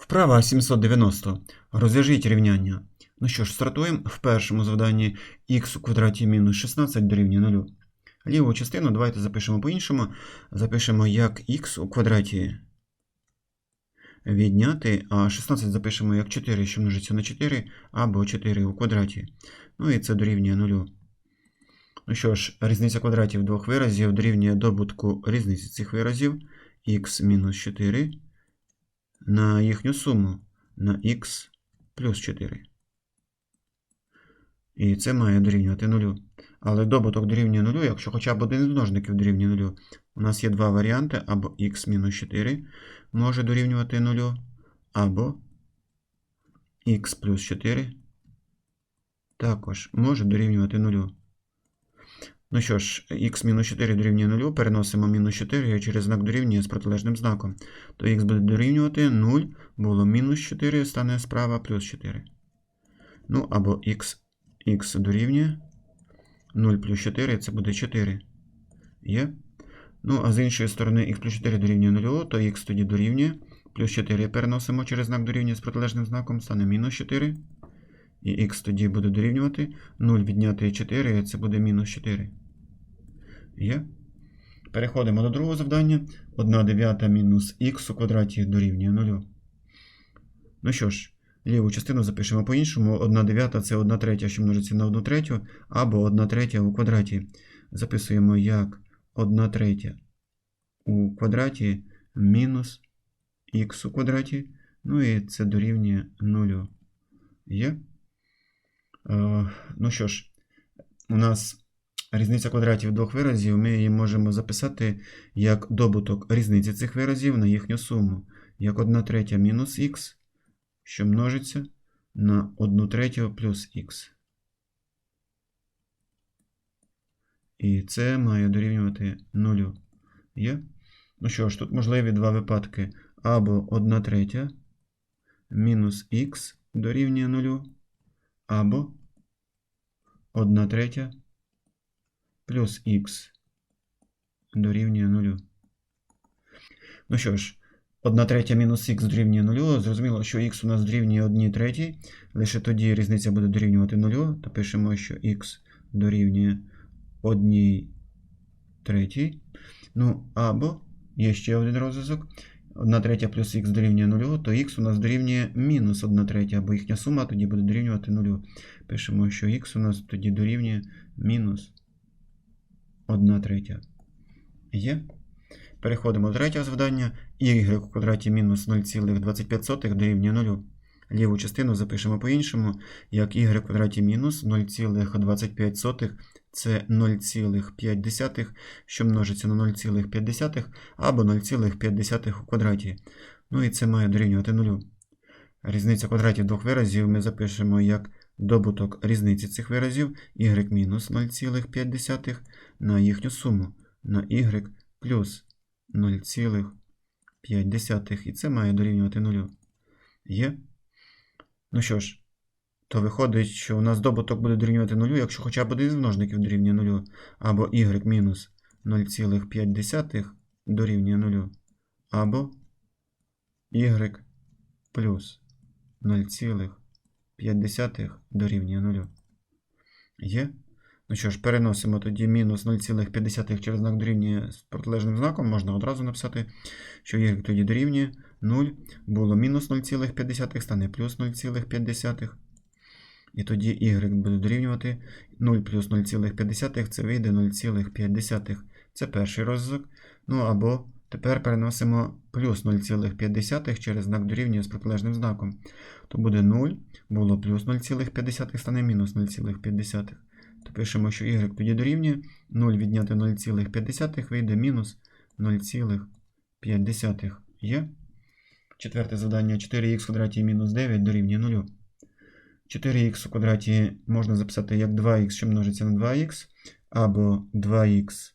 Вправа 790. Розв'яжіть рівняння. Ну що ж, стартуємо в першому завданні х у квадраті мінус 16 дорівнює 0. Ліву частину давайте запишемо по-іншому. Запишемо як х у квадраті відняти, а 16 запишемо як 4, що множиться на 4, або 4 у квадраті. Ну і це дорівнює 0. Ну що ж, різниця квадратів двох виразів дорівнює добутку різниці цих виразів х мінус 4 на їхню суму на х плюс 4. І це має дорівнювати 0. Але добуток дорівнює 0, якщо хоча б один з множників дорівнює 0. У нас є два варіанти, або х мінус 4 може дорівнювати 0, або х плюс 4 також може дорівнювати 0. Ну що ж, х мінус 4 дорівнює 0, переносимо мінус 4 через знак дорівнює з протилежним знаком. То х буде дорівнювати 0, було мінус 4, стане справа плюс 4. Ну, або х, х дорівнює 0 плюс 4, це буде 4. Є? Ну, а з іншої сторони, х плюс 4 дорівнює 0, то х тоді дорівнює. Плюс 4 переносимо через знак дорівнює з протилежним знаком, стане мінус 4. І х тоді буде дорівнювати 0 відняти 4, це буде мінус 4. Є? Переходимо до другого завдання. 1 дев'ята мінус х у квадраті дорівнює 0. Ну що ж, ліву частину запишемо по-іншому. 1 дев'ята це 1 третя, що множиться на 1 третю, або 1 третя у квадраті. Записуємо як 1 третя у квадраті мінус х у квадраті. Ну і це дорівнює 0. Є? Е, ну що ж, у нас різниця квадратів двох виразів, ми її можемо записати як добуток різниці цих виразів на їхню суму. Як 1 третя мінус х, що множиться на 1 третю плюс х. І це має дорівнювати 0. Є? Ну що ж, тут можливі два випадки. Або 1 третя мінус х дорівнює 0, або 1 третя плюс х дорівнює 0. Ну що ж, 1 третя мінус х дорівнює 0. Зрозуміло, що х у нас дорівнює 1 третій. Лише тоді різниця буде дорівнювати 0. То пишемо, що х дорівнює 1 третій. Ну, або є ще один розв'язок. 1 третя плюс х дорівнює 0, то х у нас дорівнює мінус 1 третя, або їхня сума тоді буде дорівнювати 0. Пишемо, що х у нас тоді дорівнює мінус 1 третя. Є. Переходимо до третього завдання. y у квадраті мінус 0,25 дорівнює 0. Ліву частину запишемо по-іншому, як y в квадраті мінус 0,25 це 0,5, що множиться на 0,5 або 0,5 у квадраті. Ну і це має дорівнювати 0. Різниця квадратів двох виразів ми запишемо як добуток різниці цих виразів y мінус 0,5 на їхню суму на y плюс 0,5. І це має дорівнювати 0. Є? Ну що ж, то виходить, що у нас добуток буде дорівнювати 0, якщо хоча б один з множників дорівнює 0, або y мінус 0,5 дорівнює 0, або y плюс 0,5 дорівнює 0. Є? Ну що ж, переносимо тоді мінус 0,5 через знак дорівнює з протилежним знаком. Можна одразу написати, що y тоді дорівнює 0. Було мінус 0,5, стане плюс 0,5. І тоді y буде дорівнювати 0 плюс 0,5, це вийде 0,5. Це перший розв'язок. Ну або тепер переносимо плюс 0,5 через знак дорівнює з протилежним знаком. То буде 0, було плюс 0,5, стане мінус 0,5. То пишемо, що y тоді дорівнює 0 відняти 0,5 вийде мінус 0,5. Є? Четверте завдання 4х в квадраті мінус 9 дорівнює 0. 4х у квадраті можна записати як 2х, що множиться на 2х, або 2х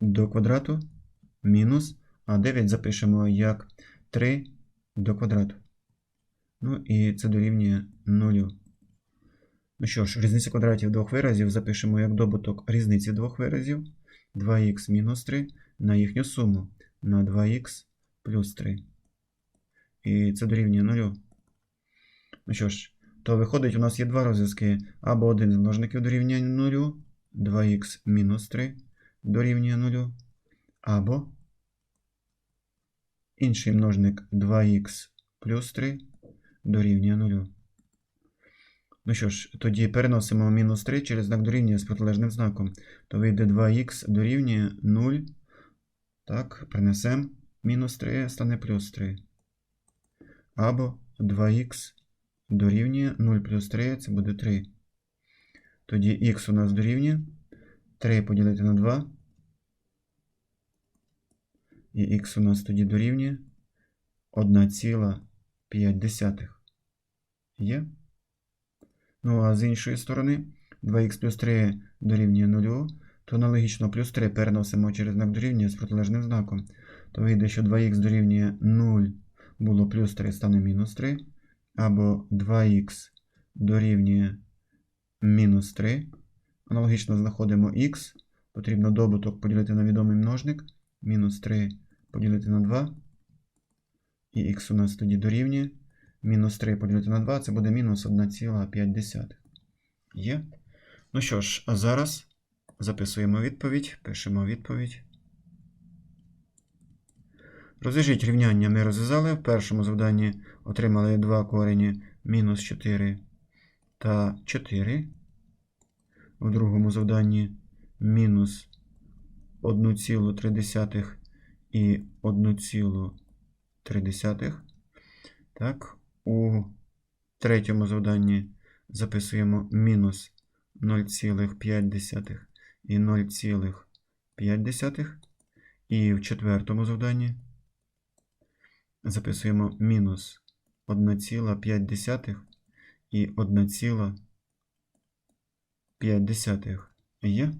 до квадрату мінус, а 9 запишемо як 3 до квадрату. Ну і це дорівнює 0. Ну що ж, різниця квадратів двох виразів запишемо як добуток різниці двох виразів 2х мінус 3 на їхню суму на 2х плюс 3. і це дорівнює 0. Ну що ж, то виходить, у нас є два розв'язки. Або один з множників дорівнює 0, 2х мінус 3 дорівнює 0, або інший множник 2х плюс 3 дорівнює 0. Ну що ж, тоді переносимо мінус 3 через знак дорівнює з протилежним знаком. То вийде 2х дорівнює 0. Так, принесемо мінус 3 стане плюс 3. Або 2х дорівнює 0 плюс 3, це буде 3. Тоді х у нас дорівнює 3 поділити на 2. І х у нас тоді дорівнює 1,5. Є? Ну, а з іншої сторони, 2х плюс 3 дорівнює 0, то аналогічно плюс 3 переносимо через знак дорівнює з протилежним знаком. То вийде, що 2х дорівнює 0 було плюс 3 стане мінус 3. Або 2х дорівнює мінус 3. Аналогічно знаходимо х. Потрібно добуток поділити на відомий множник. Мінус 3 поділити на 2. І х у нас тоді дорівнює. Мінус 3 поділити на 2 це буде мінус 1,5. Є. Ну що ж, а зараз записуємо відповідь, пишемо відповідь. Розв'яжіть рівняння ми розв'язали. В першому завданні отримали 2 корені мінус 4 та 4. У другому завданні мінус 1,3 і 1,3. Так, у третьому завданні записуємо мінус 0,5 і 0,5. І в четвертому завданні записуємо мінус 1,5 і 1,5. Є?